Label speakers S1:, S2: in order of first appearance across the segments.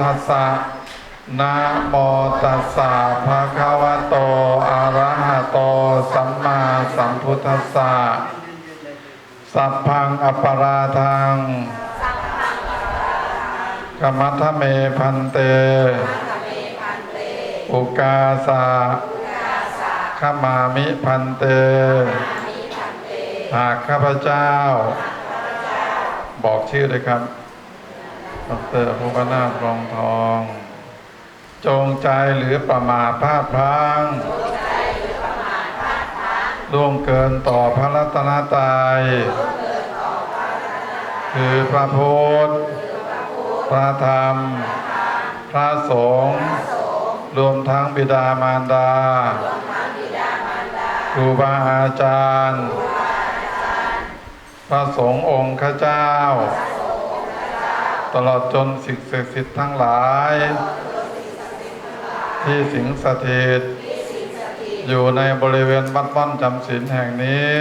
S1: ธัสสะนะโมตัสสะภะคะวะโตอะระหะโตสัมมาสัมพุทธัสสะสัพพังอปปาราทังกรรมัทเมพันเต อุกาสะขมามิพันเต หากข้าพเจ้า บอกชื่อเลยครับ ดรภูวนาถรองทอง จงใจหรือประมาทพลาดพลั้งล่วงเกินต่อพระรัตนตรัยคือพระพุทธพระธรรม พระสงฆ์รวมทั้งบิดามารดาครูบาอาจารย์ พระสงฆ์องค์ข้าเจ้า ตลอดจนสิ่งศักดิ์สิทธิ์ทั้งหลาย ที่สิงสถิตอยู่ในบริเวณวัดบ้านจำศีลแห่งนี้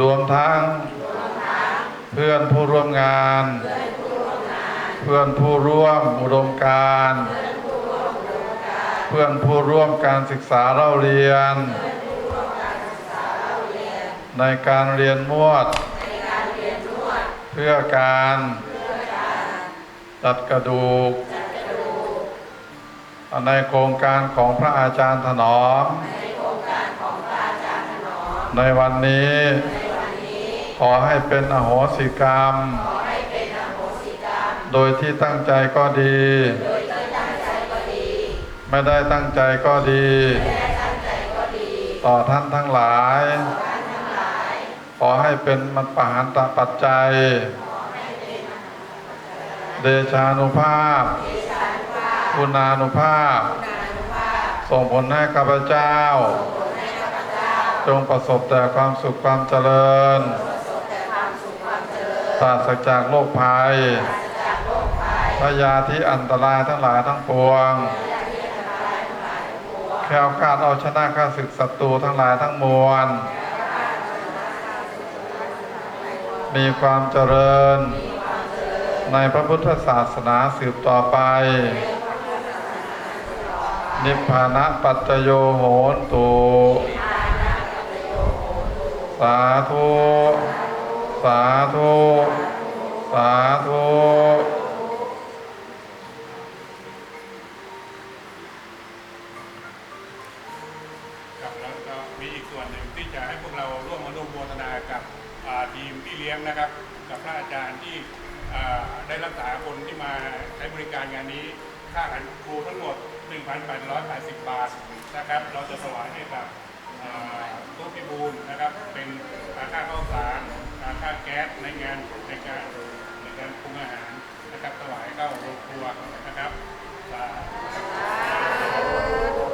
S1: รวมทั้งเพื่อนผู้ร่วมงาน เพื่อนผู้ร่วมอุดมการ เพื่อนผู้ร่วมการศึกษาเล่าเรียน ในการเรียนมวด เพื่อการจัดกระดูกในโครงการของพระอาจารย์ถนอม ในวันนี้ ขอให้เป็นอโหสิกรรม โดยที่ตั้งใจก็ดี ไม่ได้ตั้งใจก็ดี ต่อท่านทั้งหลายข อให้เป็นมันปหานตปัจจัย เดชานุภาพคุณานุภาพ ส่งผลให้ข้าพเจ้า จงประสบแต่ความสุขความเจริญปราศจากโรคภัยพยาธิอันตรายทั้งหลายทั้งปวง แคล้วคลาดเอาชนะข้าศึกศัตรูทั้งหลายทั้งมวล มีความเจริญ ในพระพุทธศาสนาสืบต่อไป นิพพานะปัจจโยโหตุสาธุ สาธุ สาธุ
S2: มาใช้บริการงานนี้ค่าหันครูทั้งหมด 1,880 บาทนะครับ เราจะถวายให้กับตู้พิบูลนะครับ เป็นค่าข้าวสารค่าแก๊สในงานในการในการปรุงอาหารนะครับถวายเข้าโรงครัวนะครับสาธุ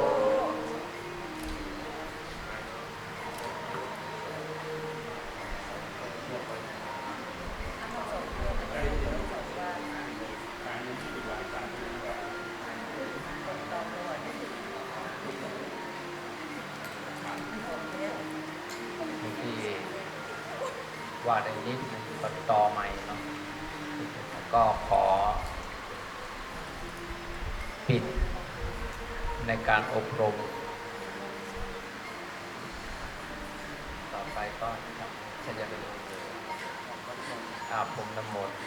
S3: ว่าได้นิดนึงก็ต่อใหม่เนาะก็ขอ ปิดในการอบรม ต่อไปก็จะจะเป็นอาบผมน้ำมนต์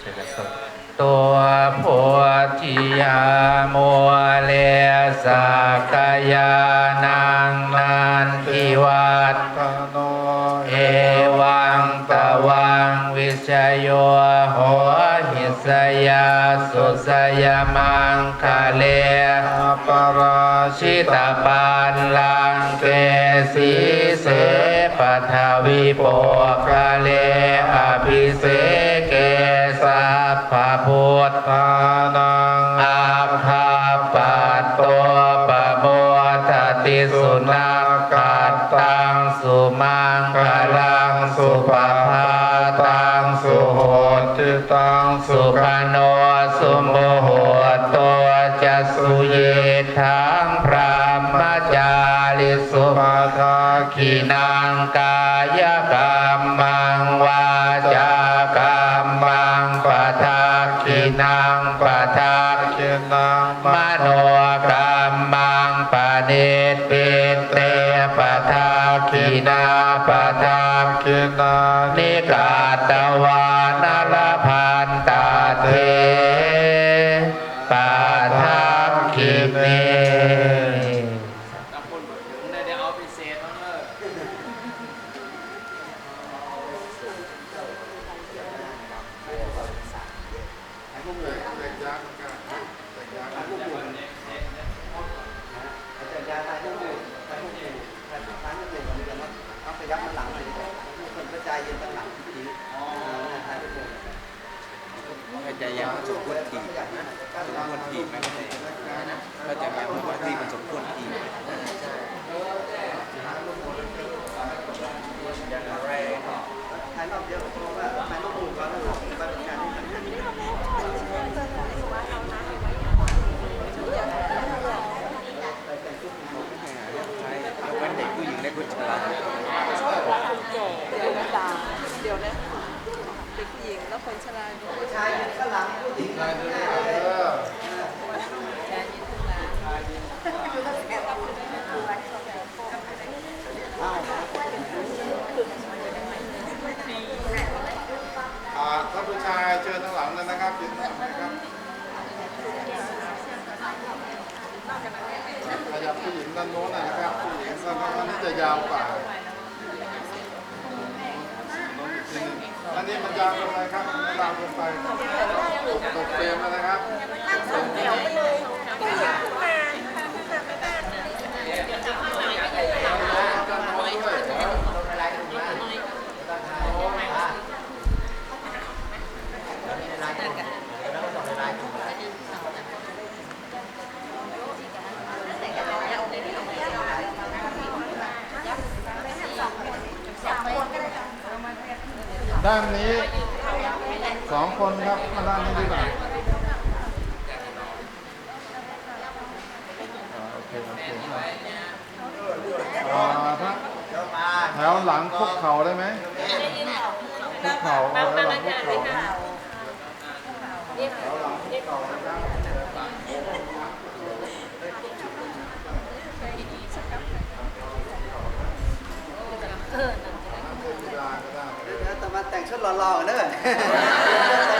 S3: เชิญครับ ตัวผัวทิยาโมเลสักยานังนันทิวัต
S1: โน
S3: เอวังตะวังวิชโยโหหิสยาสุสยามังคะเล
S1: อาปราชิ
S3: ตาปันลังเกสีเสปัทวิปคั
S1: ง
S3: พระมจาริสุ
S4: มาทา
S3: ขีนางกายกรรมังวาจากรรมังปะทาขีนางปะทา
S4: เกนัง
S3: มโนกรรมังปะเน ค
S5: ว
S6: รที
S5: บสมควรทีบไม่ใช่ก็จะยังว่าที่มันสมควรทีบอย่างไร
S6: ถ่ายอบเดียวเพราะว่าถ่ายรูปหมู่ก่อนแล้วหลังไปเป็นการที่สำคัญ
S5: ใช่ยกเว้นเด็กผู้หญิงและคนชรา
S7: เดี๋ยวนะเดี๋ยวนะเด็กหญิงแล้วคนชรา
S6: ผู้ชาย ยืนข้าน
S4: ผู้ชายเชิญทางหลังเลยนะครับยืนข้งหลังนะครับขยับผู้หญิงด้านโน้นนะครับผู้หญิงด้านโน้นนนี้จะยาวกว่า อันนี้มันยางลงไปครับยางลงไปตกเฟรมแล้วนะครับ ตั้งสองแถวไปเลย ด้านนี้สองคนครับมาด้านนี้ดีกว่าอ่าโอเคโอเคอ่าถ้าแถวหลังคุกเขาได้ไหมคุกเขาเอาแถวหลังคุกเข่านะเวลาก็ได้
S6: เดี๋ยวแต่ มาแต่งชุดหล่อๆเนอะ